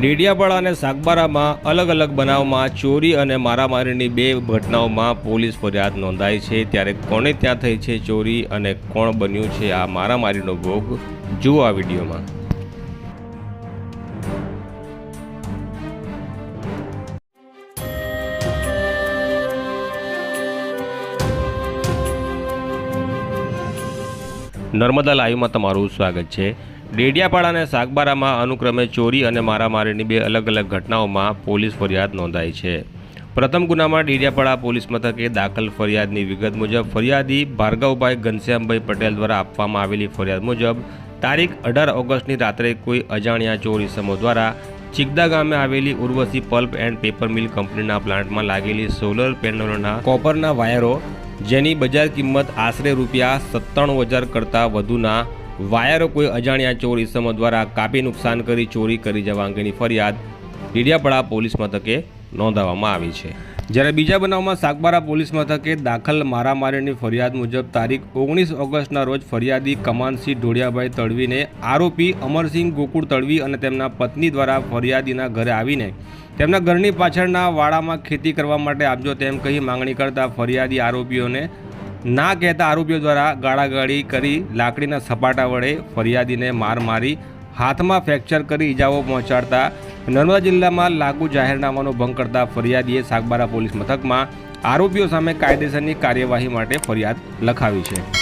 ડેડિયાપાડા અને સાગબારામાં અલગ અલગ બનાવમાં ચોરી અને મારામારીની બે ઘટનાઓમાં પોલીસ ફરિયાદ નોંધાઈ છે. ત્યારે કોણે ત્યાં થઈ છે ચોરી અને કોણ બન્યું છે આ મારામારીનો ભોગ? જુઓ આ વિડીયોમાં. નર્મદા લાઈવમાં તમારું સ્વાગત છે. ડેડિયાપાડા અને સાગબારામાં અનુક્રમે ચોરી અને મારામારીની બે અલગ અલગ ઘટનાઓમાં પોલીસ ફરિયાદ નોંધાઈ છે. પ્રથમ ગુનામાં ડેડિયાપાડા પોલીસ મથકે દાખલ ફરિયાદની વિગત મુજબ ફરિયાદી ભાર્ગવભાઈ ઘનશ્યામભાઈ પટેલ દ્વારા આપવામાં આવેલી ફરિયાદ મુજબ તારીખ અઢાર ઓગસ્ટની રાત્રે કોઈ અજાણ્યા ચોર ઇસમો દ્વારા ચિકદા ગામે આવેલી Urvashi pulp and paper mill કંપનીના પ્લાન્ટમાં લાગેલી સોલર પેનલોના કોપરના વાયરો જેની બજાર કિંમત આશરે રૂપિયા સત્તાણું હજાર કરતાં વધુના વાયરો કોઈ અજાણ્યા ચોર ઇસમો દ્વારા કાપી નુકસાન કરી ચોરી કરી જવા અંગેની ફરિયાદ ડીડિયાપાડા પોલીસ મથકે નોંધાવવામાં આવી છે. જ્યારે બીજા બનાવમાં સાગબારા પોલીસ મથકે દાખલ મારામારીની ફરિયાદ મુજબ તારીખ ઓગણીસ ઓગસ્ટના રોજ ફરિયાદી કમાનસિંહ ઢોળિયાભાઈ તળવીને આરોપી અમરસિંહ ગોકુળ તળવી અને તેમના પત્ની દ્વારા ફરિયાદીના ઘરે આવીને તેમના ઘરની પાછળના વાડામાં ખેતી કરવા માટે આપજો તેમ કહી માંગણી કરતા ફરિયાદી આરોપીઓને ના કહેતા આરોપીઓ દ્વારા ગાળાગાળી કરી લાકડીના સપાટા વડે ફરિયાદીને માર મારી, હાથમાં ફ્રેક્ચર કરી ઈજાઓ પહોંચાડતા નર્મદા જિલ્લામાં લાગુ જાહેરનામાનો ભંગ કરતા ફરિયાદીએ સાગબારા પોલીસ મથકમાં આરોપીઓ સામે કાયદેસરની કાર્યવાહી માટે ફરિયાદ લખાવી છે.